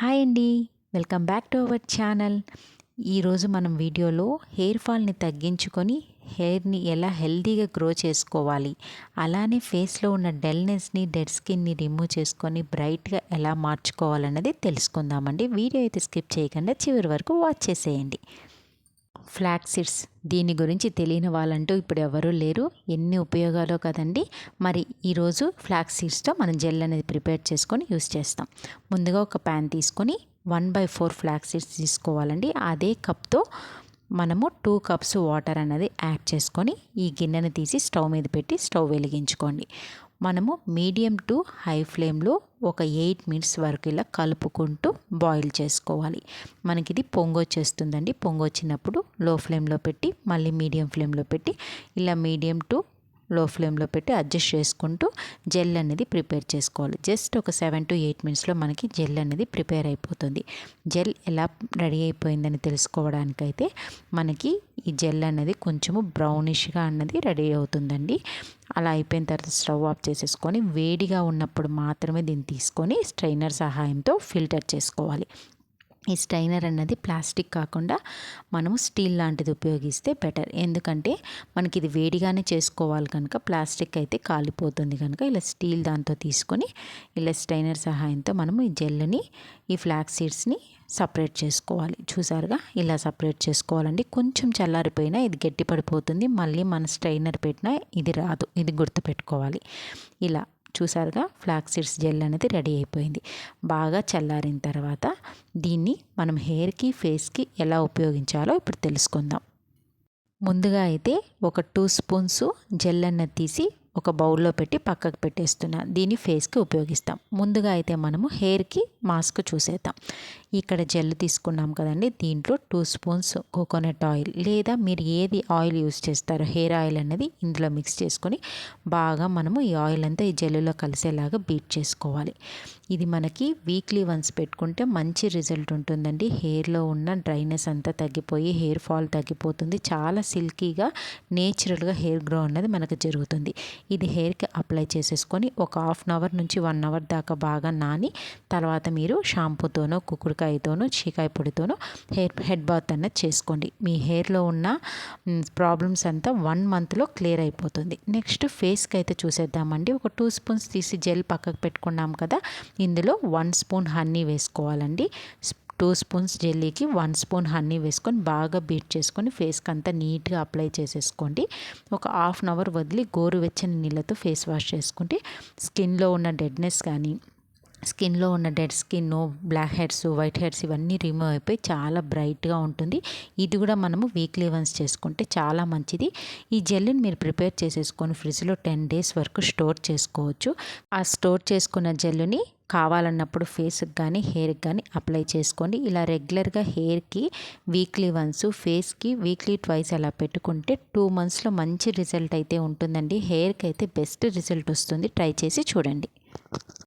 Hi అండి. Welcome back to our channel. ఈరోజు మనం వీడియోలో హెయిర్ ఫాల్ని తగ్గించుకొని హెయిర్ని ఎలా హెల్తీగా గ్రో చేసుకోవాలి అలానే ఫేస్లో ఉన్న డల్నెస్ని డెడ్ స్కిన్ని రిమూవ్ చేసుకొని బ్రైట్గా ఎలా మార్చుకోవాలన్నది తెలుసుకుందామండి. వీడియో అయితే స్కిప్ చేయకుండా చివరి వరకు వాచ్ చేసేయండి. ఫ్లాక్సిడ్స్ దీని గురించి తెలియని వాళ్ళంటూ ఇప్పుడు ఎవరూ లేరు. ఎన్ని ఉపయోగాలు కదండి. మరి ఈరోజు ఫ్లాక్సీడ్స్తో మనం జెల్ అనేది ప్రిపేర్ చేసుకొని యూస్ చేస్తాం. ముందుగా ఒక ప్యాన్ తీసుకొని వన్ బై ఫోర్ ఫ్లాక్సీడ్స్ తీసుకోవాలండి. అదే కప్తో మనము టూ కప్స్ వాటర్ అనేది యాడ్ చేసుకొని ఈ గిన్నెను తీసి స్టవ్ మీద పెట్టి స్టవ్ వెలిగించుకోండి. మనము మీడియం టు హై ఫ్లేమ్లో ఒక ఎయిట్ మినిట్స్ వరకు ఇలా కలుపుకుంటూ బాయిల్ చేసుకోవాలి. మనకి ఇది పొంగొచ్చేస్తుందండి. పొంగొచ్చినప్పుడు లో ఫ్లేమ్లో పెట్టి మళ్ళీ మీడియం ఫ్లేమ్లో పెట్టి ఇలా మీడియం టు లో ఫ్లేమ్లో పెట్టి అడ్జస్ట్ చేసుకుంటూ జెల్ అనేది ప్రిపేర్ చేసుకోవాలి. జస్ట్ ఒక సెవెన్ టు ఎయిట్ మినిట్స్లో మనకి జెల్ అనేది ప్రిపేర్ అయిపోతుంది. జెల్ ఎలా రెడీ అయిపోయిందని తెలుసుకోవడానికైతే మనకి ఈ జెల్ అనేది కొంచెము బ్రౌనిష్గా అన్నది రెడీ అవుతుందండి. అలా అయిపోయిన తర్వాత స్టవ్ ఆఫ్ చేసేసుకొని వేడిగా ఉన్నప్పుడు మాత్రమే దీన్ని తీసుకొని స్ట్రైనర్ సహాయంతో ఫిల్టర్ చేసుకోవాలి. ఈ స్టైనర్ అన్నది ప్లాస్టిక్ కాకుండా మనము స్టీల్ లాంటిది ఉపయోగిస్తే బెటర్. ఎందుకంటే మనకి ఇది వేడిగానే చేసుకోవాలి కనుక ప్లాస్టిక్ అయితే కాలిపోతుంది కనుక ఇలా స్టీల్ దాంతో తీసుకొని ఇలా స్టైనర్ సహాయంతో మనము ఈ జెల్ని ఈ ఫ్లాక్స్ సీడ్స్ని సపరేట్ చేసుకోవాలి. చూసారుగా? ఇలా సపరేట్ చేసుకోవాలండి. కొంచెం చల్లారిపోయినా ఇది గట్టి పడిపోతుంది మళ్ళీ మన స్ట్రైనర్ పెట్టినా ఇది రాదు. ఇది గుర్తుపెట్టుకోవాలి. ఇలా చూసారుగా? ఫ్లాక్ సీడ్స్ జెల్ అనేది రెడీ అయిపోయింది. బాగా చల్లారిన తర్వాత దీన్ని మనం హెయిర్కి ఫేస్కి ఎలా ఉపయోగించాలో ఇప్పుడు తెలుసుకుందాం. ముందుగా అయితే ఒక టూ స్పూన్స్ జెల్ అన్నది తీసి ఒక బౌల్లో పెట్టి పక్కకు పెట్టేస్తున్నా. దీన్ని ఫేస్కి ఉపయోగిస్తాం. ముందుగా అయితే మనము హెయిర్కి మాస్క్ చూసేద్దాం. ఇక్కడ జెల్ తీసుకున్నాం కదండి. దీంట్లో టూ స్పూన్స్ కోకోనట్ ఆయిల్ లేదా మీరు ఏది ఆయిల్ యూస్ చేస్తారో హెయిర్ ఆయిల్ అనేది ఇందులో మిక్స్ చేసుకొని బాగా మనము ఈ ఆయిల్ అంతా ఈ జెల్లులో కలిసేలాగా బీట్ చేసుకోవాలి. ఇది మనకి వీక్లీ వన్స్ పెట్టుకుంటే మంచి రిజల్ట్ ఉంటుందండి. హెయిర్లో ఉన్న డ్రైనెస్ అంతా తగ్గిపోయి హెయిర్ ఫాల్ తగ్గిపోతుంది. చాలా సిల్కీగా నేచురల్గా హెయిర్ గ్రో అనేది మనకు జరుగుతుంది. ఇది హెయిర్కి అప్లై చేసేసుకొని ఒక హాఫ్ అన్ అవర్ నుంచి వన్ అవర్ దాకా బాగా నాని తర్వాత మీరు షాంపూతోనో కుకుడుకాయతోనో చీకాయ పొడితోనో హెయిర్ హెడ్ బాత్ అన్నది చేసుకోండి. మీ హెయిర్లో ఉన్న ప్రాబ్లమ్స్ అంతా వన్ మంత్లో క్లియర్ అయిపోతుంది. నెక్స్ట్ ఫేస్కి అయితే చూసేద్దామండి. ఒక టూ స్పూన్స్ తీసి జెల్ పక్కకు పెట్టుకున్నాం కదా ఇందులో వన్ స్పూన్ హనీ వేసుకోవాలండి. టూ స్పూన్స్ జెల్లీకి వన్ స్పూన్ హనీ వేసుకొని బాగా బీట్ చేసుకొని ఫేస్కి అంతా నీట్గా అప్లై చేసేసుకోండి. ఒక హాఫ్ అన్ అవర్ వదిలి గోరువెచ్చని నీళ్ళతో ఫేస్ వాష్ చేసుకుంటే స్కిన్లో ఉన్న డెడ్నెస్ కానీ స్కిన్లో ఉన్న dead skin blackheads whiteheads ఇవన్నీ రిమూవ్ అయిపోయి చాలా బ్రైట్గా ఉంటుంది. ఇది కూడా మనము వీక్లీ వన్స్ చేసుకుంటే చాలా మంచిది. ఈ జెల్ని మీరు ప్రిపేర్ చేసేసుకొని ఫ్రిడ్జ్లో టెన్ డేస్ వరకు స్టోర్ చేసుకోవచ్చు. ఆ స్టోర్ చేసుకున్న జెల్ని కావాలన్నప్పుడు ఫేస్కి కానీ హెయిర్కి కానీ అప్లై చేసుకోండి. ఇలా రెగ్యులర్గా హెయిర్కి వీక్లీ వన్స్ ఫేస్కి వీక్లీ ట్వైస్ అలా పెట్టుకుంటే టూ మంత్స్లో మంచి రిజల్ట్ అయితే ఉంటుందండి. హెయిర్కి అయితే బెస్ట్ రిజల్ట్ వస్తుంది. ట్రై చేసి చూడండి.